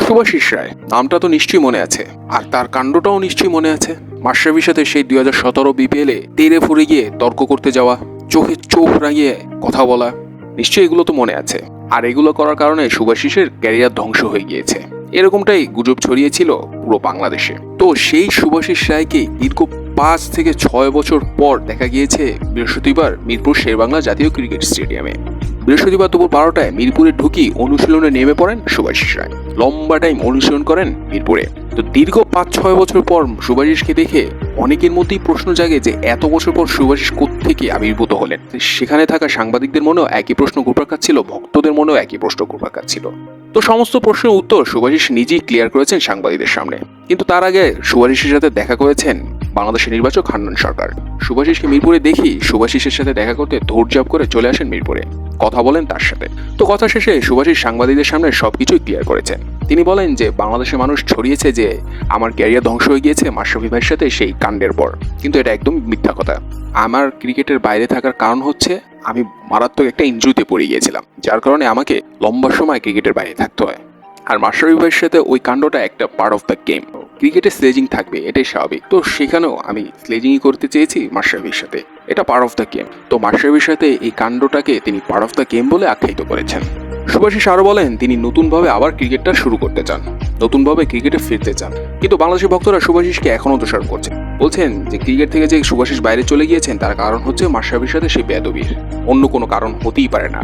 সুভাষিস রায়, নামটা তো নিশ্চয়ই মনে আছে। আর তার কাণ্ডটাও নিশ্চয়ই মনে আছে। মাশরাফির সাথে সেই দুই হাজার সতেরো বিপিএলে তেরে ফুরে গিয়ে তর্ক করতে যাওয়া, চোখে চোখ রাঙিয়ে কথা বলা, নিশ্চয়ই এগুলো তো মনে আছে। আর এগুলো করার কারণে সুভাষিসের ক্যারিয়ার ধ্বংস হয়ে গিয়েছে। এরকমটাই গুজব ছড়িয়েছিল পুরো বাংলাদেশে। তো সেই সুভাষিস রায়কে দীর্ঘ পাঁচ থেকে ছয় বছর পর দেখা গিয়েছে বৃহস্পতিবার মিরপুর শেরবাংলা জাতীয় ক্রিকেট স্টেডিয়ামে। বৃহস্পতিবার দুপুর বারোটায় মিরপুরে ঢুকি অনুশীলনে নেমে পড়েন সুভাষিস রায়। লম্বা টাইম অনুশীলন করেন মিরপুরে। তো দীর্ঘ পাঁচ, ছয় বছর পর সুভাষিসকে দেখে অনেকের মধ্যেই প্রশ্ন জাগে যে, এত বছর পর সুভাষিস থেকে আবির্ভূত হলেন? সেখানে থাকা সাংবাদিকদের মনেও একই প্রশ্ন ঘুরপাক ছিল ভক্তদের মনেও একই প্রশ্ন ঘুরপাক ছিল তো সমস্ত প্রশ্নের উত্তর সুভাষিস নিজেই ক্লিয়ার করেছেন সাংবাদিকদের সামনে। কিন্তু তার আগে সুভাষিসের সাথে দেখা করেছেন বাংলাদেশের নির্বাচক হান্নান সরকার। সুভাষিসকে মিরপুরে দেখি সুভাষিসের সাথে দেখা করতে ধৈর্যাপ করে চলে আসেন মিরপুরে। কথা বলেন তার সাথে। তো কথা শেষে সুভাষিস সাংবাদিকদের সামনে সবকিছুই ক্লিয়ার করেছেন। তিনি বলেন যে, বাংলাদেশের মানুষ ছড়িয়েছে যে, আমার ক্যারিয়ার ধ্বংস হয়ে গিয়েছে মাশরাফি ভাইয়ের সাথে সেই কাণ্ডের পর। কিন্তু এটা একদম মিথ্যা কথা। আমার ক্রিকেটের বাইরে থাকার কারণ হচ্ছে, আমি মারাত্মক একটা ইঞ্জুরিতে পড়ে গিয়েছিলাম, যার কারণে আমাকে লম্বা সময় ক্রিকেটের বাইরে থাকতে হয়। আর মাশরাফি ভাইয়ের সাথে ওই কাণ্ডটা একটা পার্ট অফ দ্য গেম ক্রিকেটে স্লেজিং থাকবে, এটাই স্বাভাবিক। তো সেখানেও আমি স্লেজিংই করতে চেয়েছি মাশরাফির সাথে। এটা পার্ট অফ দ্য গেম তো মাশরাফির সাথে এই কাণ্ডটাকে তিনি পার্ট অফ দ্য গেম বলে আখ্যায়িত করেছেন। সুভাষিস আরও বলেন, তিনি নতুনভাবে আবার ক্রিকেটটা শুরু করতে চান। নতুনভাবে ক্রিকেটে ফিরতে চান। কিন্তু বাংলাদেশের ভক্তরা সুভাষিসকে এখনও দোষারোপ করছেন বলছেন যে ক্রিকেট থেকে যে সুভাষিস বাইরে চলে গিয়েছেন, তার কারণ হচ্ছে মাশরাফির সাথে সেই বেদবির অন্য কোনো কারণ হতেই পারে না।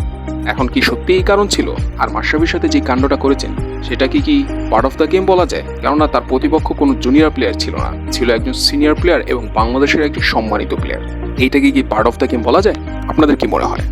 এখন কি সত্যি এই কারণ ছিল? আর মাশরাফির সাথে যে কাণ্ডটা করেছেন, সেটা কি কি পার্ট অফ দ্য গেম বলা যায়? কেননা তার প্রতিপক্ষ কোনো জুনিয়র প্লেয়ার ছিল না। ছিল একজন সিনিয়র প্লেয়ার এবং বাংলাদেশের একজন সম্মানিত প্লেয়ার এইটাকে কি পার্ট অফ দ্য গেম বলা যায়? আপনাদের কি মনে হয়?